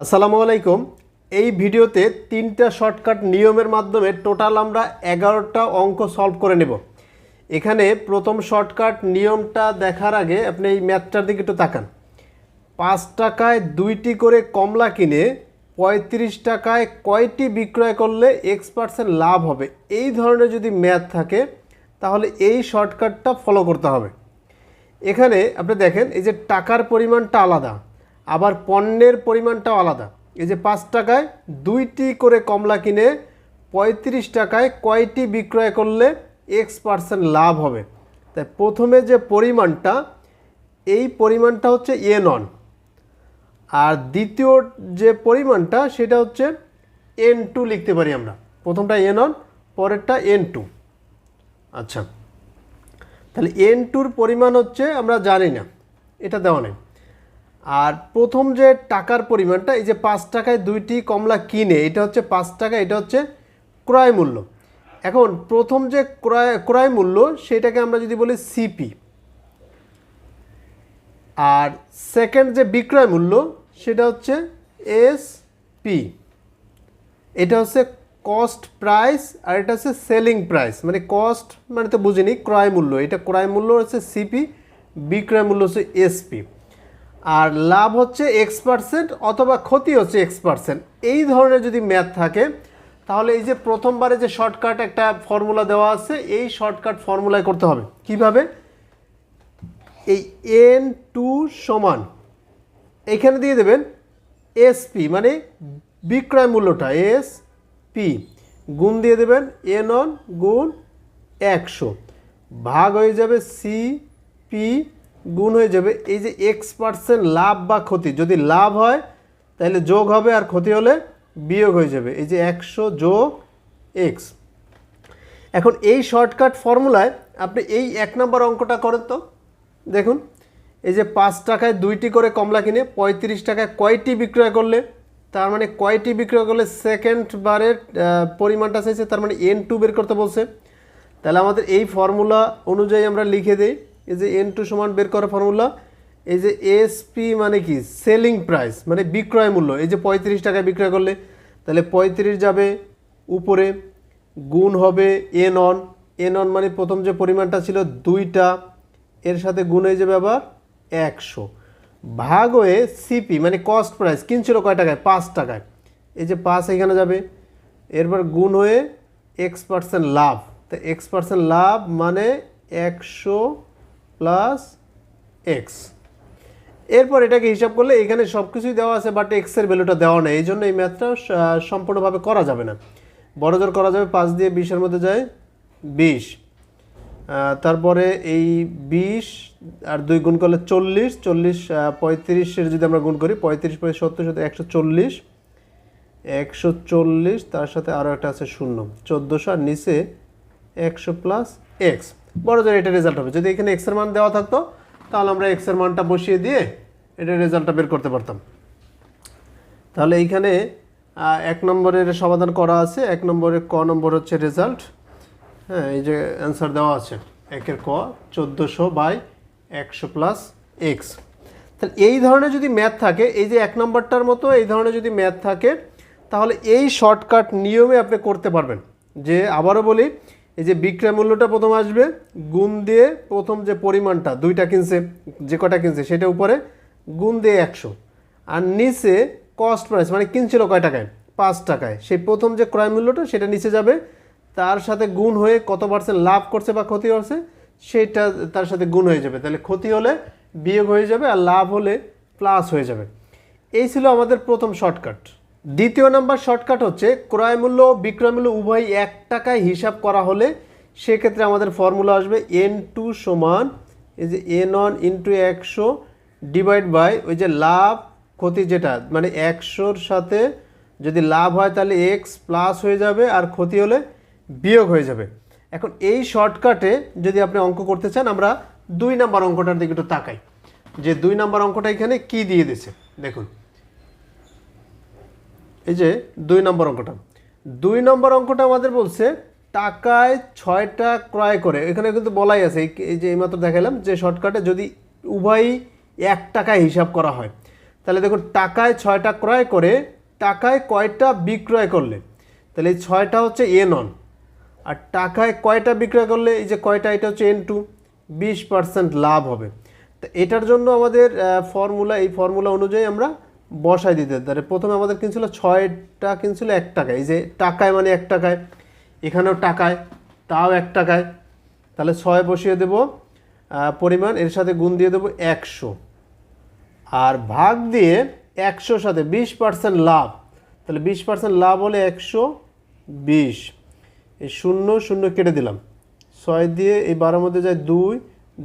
আসসালামু আলাইকুম। এই ভিডিওতে তিনটা শর্টকাট নিয়মের মাধ্যমে টোটাল আমরা এগারোটা অঙ্ক সলভ করে নেব। এখানে প্রথম শর্টকাট নিয়মটা দেখার আগে আপনি এই ম্যাথটার দিকে একটু তাকান। পাঁচ টাকায় দুইটি করে কমলা কিনে পঁয়ত্রিশ টাকায় কয়টি বিক্রয় করলে এক্স পার্সেন্ট লাভ হবে? এই ধরনের যদি ম্যাথ থাকে, তাহলে এই শর্টকাটটা ফলো করতে হবে। এখানে আপনি দেখেন, এই যে টাকার পরিমাণটা আলাদা। আবার পণ্যের পরিমাণটাও আলাদা। এই যে পাঁচ টাকায় দুইটি করে কমলা কিনে পঁয়ত্রিশ টাকায় কয়টি বিক্রয় করলে এক্স পার্সেন্ট লাভ হবে? তাই প্রথমে যে পরিমাণটা, এই পরিমাণটা হচ্ছে এ নন। আর দ্বিতীয় যে পরিমাণটা, সেটা হচ্ছে এন টু লিখতে পারি আমরা। প্রথমটা এন অন পরেরটা এন টু আচ্ছা। তাহলে এন টুর পরিমাণ হচ্ছে, আমরা জানি না। এটা দেওয়া নেই। আর প্রথম যে টাকার পরিমাণটা, এই যে পাঁচ টাকায় দুইটি কমলা কিনে, এটা হচ্ছে পাঁচ টাকা, এটা হচ্ছে ক্রয় মূল্য। এখন প্রথম যে ক্রয় ক্রয় মূল্য, সেটাকে আমরা যদি বলি সিপি। আর সেকেন্ড যে বিক্রয় মূল্য, সেটা হচ্ছে এস পি। এটা হচ্ছে কস্ট প্রাইস, আর এটা হচ্ছে সেলিং প্রাইস। মানে কস্ট মানে তো বুঝিনি, ক্রয় মূল্য। এটা ক্রয় মূল্য হচ্ছে সিপি, বিক্রয় মূল্য হচ্ছে এসপি আর লাভ হচ্ছে এক্স পার্সেন্ট অথবা ক্ষতি হচ্ছে এক্স পার্সেন্ট এই ধরনের যদি ম্যাথ থাকে, তাহলে এই যে প্রথমবারে যে শর্টকাট একটা ফর্মুলা দেওয়া আছে, এই শর্টকাট ফর্মুলায় করতে হবে। কীভাবে? এই এন টু সমান, এখানে দিয়ে দেবেন এসপি মানে বিক্রয় মূল্যটা এস পি গুণ দিয়ে দেবেন এন অন গুণ একশো। ভাগ হয়ে যাবে সি পি গুণ হয়ে যাবে। এই যে এক্স পার্সেন্ট লাভ বা ক্ষতি, যদি লাভ হয়, তাহলে যোগ হবে আর ক্ষতি হলে বিয়োগ হয়ে যাবে। এই যে একশো যোগ এক্স এখন এই শর্টকাট ফর্মুলায় আপনি এই এক নম্বর অঙ্কটা করেন তো। দেখুন, এই যে পাঁচ টাকায় দুইটি করে কমলা কিনে পঁয়ত্রিশ টাকায় কয়টি বিক্রয় করলে? তার মানে কয়টি বিক্রয় করলে সেকেন্ড বারের পরিমাণটা চাইছে, তার মানে এন টু বের করতে বলছে। তাহলে আমাদের এই ফর্মুলা অনুযায়ী আমরা লিখে দিই। এই যে এন টু সমান বের করা ফর্মুলা এই যে এসপি মানে কি? সেলিং প্রাইস মানে বিক্রয় মূল্য। এই যে পঁয়ত্রিশ টাকায় বিক্রয় করলে, তাহলে পঁয়ত্রিশ যাবে উপরে, গুণ হবে এন অন এন অন মানে প্রথম যে পরিমাণটা ছিল দুইটা, এর সাথে গুণ হয়ে যাবে আবার একশো। ভাগ হয়ে সিপি মানে কস্ট প্রাইস কিনছিল কয় টাকায়? পাঁচ টাকায়। এই যে পাঁচ এখানে যাবে। এরপর গুণ হয়ে এক্স পার্সেন্ট লাভ। তো এক্স পার্সেন্ট লাভ মানে একশো প্লাস এক্স এরপর এটাকে হিসাব করলে এখানে সব কিছুই দেওয়া আছে বাট এক্সের ভ্যালুটা দেওয়া নেই। এই জন্য এই ম্যাথটা সম্পূর্ণভাবে করা যাবে না। বড় জোর করা যাবে পাঁচ দিয়ে বিশের মধ্যে যায় বিশ। তারপরে এই বিশ আর দুই গুণ করলে চল্লিশ চল্লিশ পঁয়ত্রিশের যদি আমরা গুণ করি, পঁয়ত্রিশ পঁয় সত্তর, সাথে একশো চল্লিশ একশো চল্লিশ, তার সাথে আরও একটা আছে শূন্য। চোদ্দোশো আর নিচে একশো প্লাস এক্স বড় জোর এটা রেজাল্ট হবে। যদি এখানে এক্সের মান দেওয়া থাকতো, তাহলে আমরা এক্সের মানটা বসিয়ে দিয়ে এটা রেজাল্টটা বের করতে পারতাম। তাহলে এইখানে এক নম্বরের সমাধান করা আছে। এক নম্বরের ক নম্বর হচ্ছে রেজাল্ট হ্যাঁ এই যে অ্যান্সার দেওয়া আছে। একের ক, চোদ্দোশো বাই একশো প্লাস এক্স তাহলে এই ধরনের যদি ম্যাথ থাকে, এই যে এক নম্বরটার মতো এই ধরনের যদি ম্যাথ থাকে, তাহলে এই শর্টকাট নিয়মে আপনি করতে পারবেন। যে আবারও বলি এই যে বিক্রয় মূল্যটা প্রথম আসবে, গুণ দিয়ে প্রথম যে পরিমাণটা, দুইটা কিনছে, যে কটা কিনছে, সেটা উপরে গুণ দিয়ে একশো। আর নিচে কস্ট প্রাইস মানে কিনছিল কয় টাকায়? পাঁচ টাকায়। সেই প্রথম যে ক্রয় মূল্যটা, সেটা নিচে যাবে। তার সাথে গুণ হয়ে কত পার্সেন্ট লাভ করছে বা ক্ষতি করছে সেটা তার সাথে গুণ হয়ে যাবে। তাহলে ক্ষতি হলে বিয়োগ হয়ে যাবে আর লাভ হলে প্লাস হয়ে যাবে। এই ছিল আমাদের প্রথম শর্টকাট দ্বিতীয় নাম্বার শর্টকাট হচ্ছে, ক্রয় মূল্য, বিক্রয় মূল্য উভয় এক টাকায় হিসাব করা হলে সেক্ষেত্রে আমাদের ফর্মুলা আসবে এন টু সমান, এই যে এন ওয়ান ইন্টু একশো ডিভাইড বাই ওই যে লাভ ক্ষতি যেটা মানে একশোর সাথে যদি লাভ হয় তাহলে এক্স প্লাস হয়ে যাবে আর ক্ষতি হলে বিয়োগ হয়ে যাবে। এখন এই শর্টকাটে যদি আপনি অঙ্ক করতে চান, আমরা দুই নাম্বার অঙ্কটার দিকে একটু তাকাই। যে দুই নাম্বার অঙ্কটা এখানে কি দিয়ে দিছে দেখুন। এই যে দুই নম্বর অঙ্কটা। দুই নম্বর অঙ্কটা আমাদের বলছে, টাকায় ছয়টা ক্রয় করে। এখানে কিন্তু বলাই আছে, এই- যে এইমাত্র দেখালাম যে শর্টকাটে যদি উভয়ই এক টাকায় হিসাব করা হয়। তাহলে দেখুন, টাকায় ছয়টা ক্রয় করে টাকায় কয়টা বিক্রয় করলে? তাহলে এই ছয়টা হচ্ছে এন অন আর টাকায় কয়টা বিক্রয় করলে? এই যে কয়টা, এটা হচ্ছে এন টু বিশ পার্সেন্ট লাভ হবে। তো এটার জন্য আমাদের ফর্মুলা এই ফর্মুলা অনুযায়ী আমরা বসাই দিতে। তাহলে প্রথমে আমাদের কিনছিল ছয়টা, কিনছিল এক টাকায়। এই যে টাকায় মানে এক টাকায়, এখানেও টাকায়, তাও এক টাকায়। তাহলে ছয় বসিয়ে দেব পরিমাণ, এর সাথে গুণ দিয়ে দেবো একশো। আর ভাগ দিয়ে একশোর সাথে বিশ পার্সেন্ট লাভ। তাহলে বিশ পার্সেন্ট লাভ হলে একশো বিশ। এই শূন্য শূন্য কেটে দিলাম। ছয় দিয়ে এই বারোর মধ্যে যায় দুই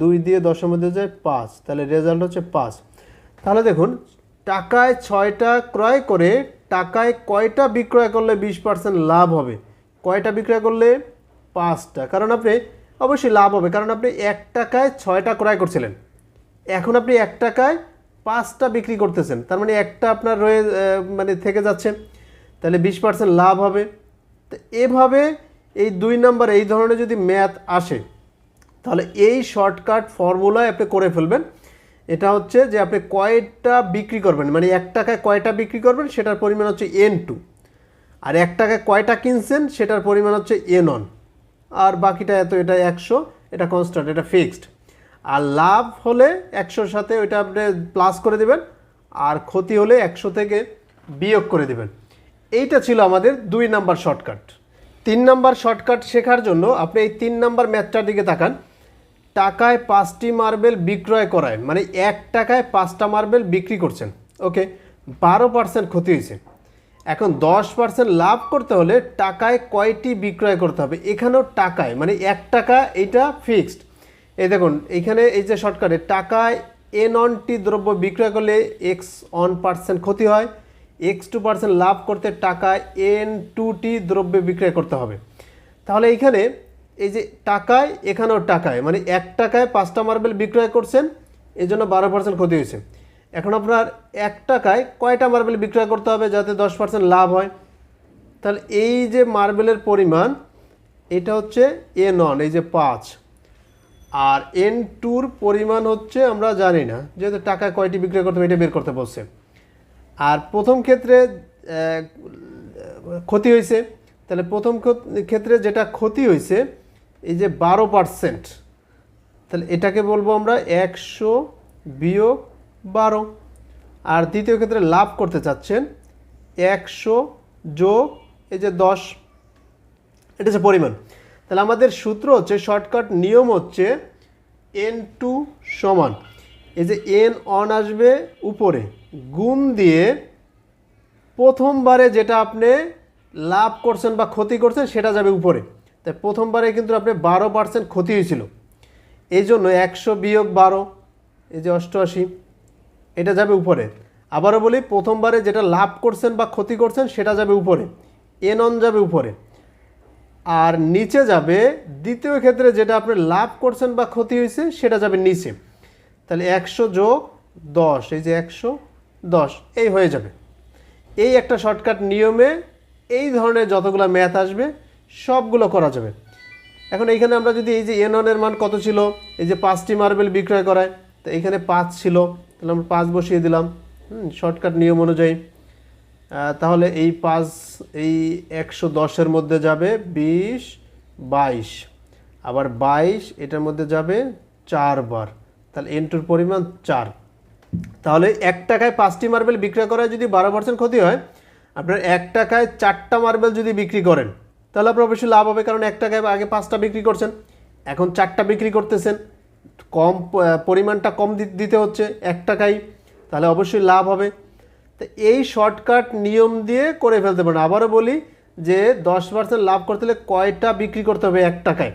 দুই দিয়ে দশের মধ্যে যায় পাঁচ। তাহলে রেজাল্ট হচ্ছে পাঁচ। তাহলে দেখুন টাকায় ছয়টা ক্রয় করে টাকায় কয়টা বিক্রয় করলে বিশ পার্সেন্ট লাভ হবে? কয়টা বিক্রয় করলে? পাঁচটা। কারণ আপনি অবশ্যই লাভ হবে। কারণ আপনি এক টাকায় ছয়টা ক্রয় করছিলেন। এখন আপনি এক টাকায় পাঁচটা বিক্রি করতেছেন। তার মানে একটা আপনার রয়ে মানে থেকে যাচ্ছে। তাহলে বিশ পার্সেন্ট লাভ হবে। তো এভাবে এই দুই নাম্বার, এই ধরনের যদি ম্যাথ আসে, তাহলে এই শর্টকাট ফর্মুলায় আপনি করে ফেলবেন। এটা হচ্ছে যে আপনি কয়টা বিক্রি করবেন? মানে এক টাকায় কয়টা বিক্রি করবেন? সেটার পরিমাণ হচ্ছে এন টু আর এক টাকায় কয়টা কিনছেন? সেটার পরিমাণ হচ্ছে এন অন আর বাকিটা এত, এটা একশো, এটা কনস্ট্যান্ট এটা ফিক্সড আর লাভ হলে একশোর সাথে ওইটা আপনি প্লাস করে দেবেন। আর ক্ষতি হলে একশো থেকে বিয়োগ করে দেবেন। এইটা ছিল আমাদের দুই নাম্বার শর্টকাট তিন নাম্বার শর্টকাট শেখার জন্য আপনি এই তিন নাম্বার ম্যাথটার দিকে তাকান। টাকায় পাঁচটি মার্বেল বিক্রয় করায় মানে এক টাকায় পাঁচটা মার্বেল বিক্রি করছেন। ওকে, বারো পার্সেন্ট ক্ষতি হয়েছে। এখন দশ পার্সেন্ট লাভ করতে হলে টাকায় কয়টি বিক্রয় করতে হবে? এখানেও টাকায় মানে এক টাকা, এইটা ফিক্সড। এই দেখুন এইখানে এই যে শর্টকাটে, টাকায় এন অনটি দ্রব্য বিক্রয় করলে এক্স অন পার্সেন্ট ক্ষতি হয়, এক্স টু পার্সেন্ট লাভ করতে টাকায় এন টুটি দ্রব্য বিক্রয় করতে হবে। তাহলে এইখানে এই যে টাকায়, এখানেও টাকায় মানে এক টাকায় পাঁচটা মার্বেল বিক্রয় করছেন এই জন্য বারো পার্সেন্ট ক্ষতি হয়েছে। এখন আপনার এক টাকায় কয়টা মার্বেল বিক্রয় করতে হবে যাতে দশ পার্সেন্ট লাভ হয়? তাহলে এই যে মার্বেলের পরিমাণ, এটা হচ্ছে এ নন, এই যে পাঁচ। আর এন টুর পরিমাণ হচ্ছে, আমরা জানি না, যেহেতু টাকায় কয়টি বিক্রয় করতে হবে, এটা বের করতে বলছে। আর প্রথম ক্ষেত্রে ক্ষতি হয়েছে। তাহলে প্রথম ক্ষেত্রে যেটা ক্ষতি হয়েছে এই যে বারো পার্সেন্ট তাহলে এটাকে বলব আমরা একশো বিয়োগ বারো। আর দ্বিতীয় ক্ষেত্রে লাভ করতে চাচ্ছেন একশো যোগ, এই যে দশ। এটা হচ্ছে পরিমাণ। তাহলে আমাদের সূত্র হচ্ছে, শর্টকাট নিয়ম হচ্ছে এন টু সমান। এই যে এন অন আসবে উপরে, গুণ দিয়ে প্রথমবারে যেটা আপনি লাভ করছেন বা ক্ষতি করছেন সেটা যাবে উপরে। তাই প্রথমবারে কিন্তু আপনার বারো পার্সেন্ট ক্ষতি হয়েছিল। এই জন্য একশো বিয়োগ বারো, এই যে অষ্টআশি, এটা যাবে উপরে। আবারও বলি, প্রথমবারে যেটা লাভ করছেন বা ক্ষতি করছেন, সেটা যাবে উপরে। এন অন যাবে উপরে। আর নিচে যাবে, দ্বিতীয় ক্ষেত্রে যেটা আপনি লাভ করছেন বা ক্ষতি হয়েছে, সেটা যাবে নিচে। তাহলে একশো যোগ দশ, এই যে একশো দশ, এই হয়ে যাবে। এই একটা শর্টকাট নিয়মে এই ধরনের যতগুলো ম্যাথ আসবে সবগুলো করা যাবে। এখন এইখানে আমরা যদি এই যে এননের মান কত ছিল, এই যে পাঁচটি মার্বেল বিক্রয় করায়, তো এইখানে পাঁচ ছিল, তাহলে আমরা পাঁচ বসিয়ে দিলাম। শর্টকাট নিয়ম অনুযায়ী। তাহলে এই পাঁচ, এই একশো দশের মধ্যে যাবে বিশ, বাইশ। আবার বাইশ, এটার মধ্যে যাবে চারবার তাহলে এন্টুর পরিমাণ চার। তাহলে এক টাকায় পাঁচটি মার্বেল বিক্রয় করায় যদি বারো পার্সেন্ট ক্ষতি হয়, আপনার এক টাকায় চারটা মার্বেল যদি বিক্রি করেন তাহলে আপনার অবশ্যই লাভ হবে, কারণ এক টাকায় আগে পাঁচটা বিক্রি করছেন। এখন চারটা বিক্রি করতেছেন। কম পরিমাণটা কম দিতে হচ্ছে এক টাকায়, তাহলে অবশ্যই লাভ হবে। তো এই শর্টকাট নিয়ম দিয়ে করে ফেলতে পারেন। আবারও বলি যে দশ পার্সেন্ট লাভ করতে হলে কয়টা বিক্রি করতে হবে এক টাকায়?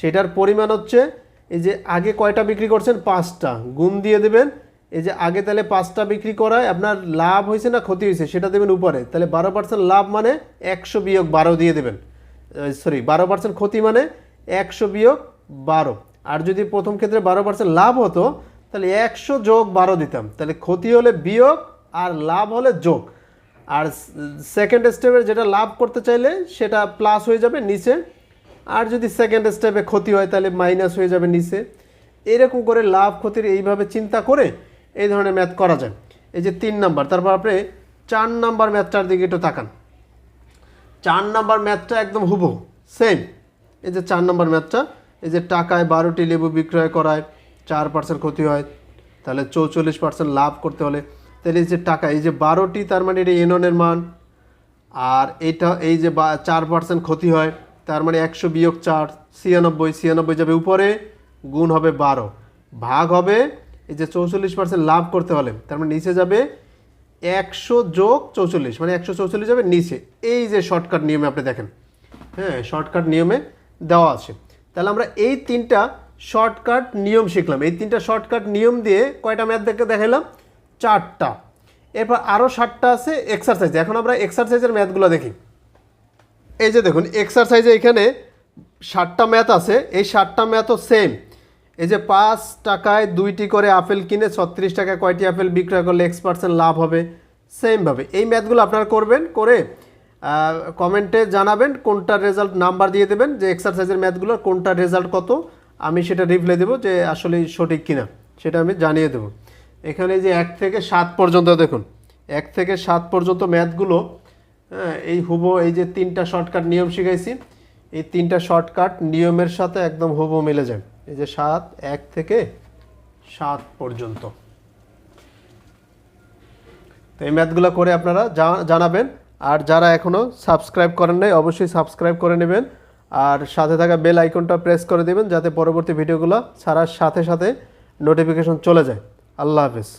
সেটার পরিমাণ হচ্ছে এই যে আগে কয়টা বিক্রি করছেন? পাঁচটা। গুণ দিয়ে দেবেন, এই যে আগে তাহলে পাঁচটা বিক্রি করায় আপনার লাভ হয়েছে না ক্ষতি হয়েছে, সেটা দেবেন উপরে। তাহলে বারো পার্সেন্ট লাভ মানে একশো বিয়োগ বারো দিয়ে দেবেন। সরি বারো পার্সেন্ট ক্ষতি মানে একশো বিয়োগ বারো। আর যদি প্রথম ক্ষেত্রে বারো পার্সেন্ট লাভ হতো, তাহলে একশো যোগ বারো দিতাম। তাহলে ক্ষতি হলে বিয়োগ আর লাভ হলে যোগ। আর সেকেন্ড স্টেপের যেটা লাভ করতে চাইলে, সেটা প্লাস হয়ে যাবে নিচে। আর যদি সেকেন্ড স্টেপে ক্ষতি হয়, তাহলে মাইনাস হয়ে যাবে নিচে। এরকম করে লাভ ক্ষতির এইভাবে চিন্তা করে এই ধরনের ম্যাথ করা যায়। এই যে তিন নাম্বার, তারপর আপনি চার নাম্বার ম্যাথটার দিকে একটু তাকান। চার নাম্বার ম্যাথটা একদম হুবহু সেম এই যে চার নাম্বার ম্যাথটা, এই যে টাকায় বারোটি লেবু বিক্রয় করায় চার পার্সেন্ট ক্ষতি হয়, তাহলে চৌচল্লিশ পার্সেন্ট লাভ করতে হলে, তাহলে এই যে টাকা, এই যে বারোটি, তার মানে এটা এননের মান, আর এটা এই যে চার পার্সেন্ট ক্ষতি হয়, তার মানে একশো বিয়োগ চার, ছিয়ানব্বই ছিয়ানব্বই যাবে উপরে, গুণ হবে বারো। ভাগ হবে, এই যে চৌচল্লিশ পার্সেন্ট লাভ করতে হলে, তার মানে নিচে যাবে একশো যোগ চৌচল্লিশ মানে একশো চৌচল্লিশ যাবে নিচে। এই যে শর্টকাট নিয়মে আপনি দেখেন। হ্যাঁ শর্টকাট নিয়মে দেওয়া আছে। তাহলে আমরা এই তিনটা শর্টকাট নিয়ম শিখলাম। এই তিনটা শর্টকাট নিয়ম দিয়ে কয়টা ম্যাথ দেখে দেখাইলাম? চারটা। এরপর আরও সাতটা আছে এক্সারসাইজ এখন আমরা এক্সারসাইজের ম্যাথগুলো দেখি। এই যে দেখুন এক্সারসাইজে এখানে ষাটটা ম্যাথ আছে। এই ষাটটা ম্যাথও সেম এই যে পাঁচ টাকায় দুইটি করে আপেল কিনে ছত্রিশ টাকায় কয়টি আপেল বিক্রয় করলে এক্স পার্সেন্ট লাভ হবে? সেমভাবে এই ম্যাথগুলো আপনারা করবেন, করে কমেন্টে জানাবেন, কোনটার রেজাল্ট নাম্বার দিয়ে দেবেন, যে এক্সারসাইজের ম্যাথগুলোর কোনটার রেজাল্ট কত, আমি সেটা রিপ্লাই দেবো যে আসলে সঠিক কিনা, সেটা আমি জানিয়ে দেবো। এখানে যে এক থেকে সাত পর্যন্ত দেখুন, এক থেকে সাত পর্যন্ত ম্যাথগুলো হ্যাঁ এই হুবো এই যে তিনটা শর্টকাট নিয়ম শিখাইছি, এই তিনটা শর্টকাট নিয়মের সাথে একদম হুবো মিলে যায়। এই যে সাত, এক থেকে সাত পর্যন্ত। তো এই ম্যাথগুলো করে আপনারা জানাবেন। আর যারা এখনও সাবস্ক্রাইব করেন নাই, অবশ্যই সাবস্ক্রাইব করে নেবেন। আর সাথে থাকা বেল আইকনটা প্রেস করে দেবেন, যাতে পরবর্তী ভিডিওগুলো ছাড়ার সাথে সাথে নোটিফিকেশন চলে যায়। আল্লাহ হাফেজ।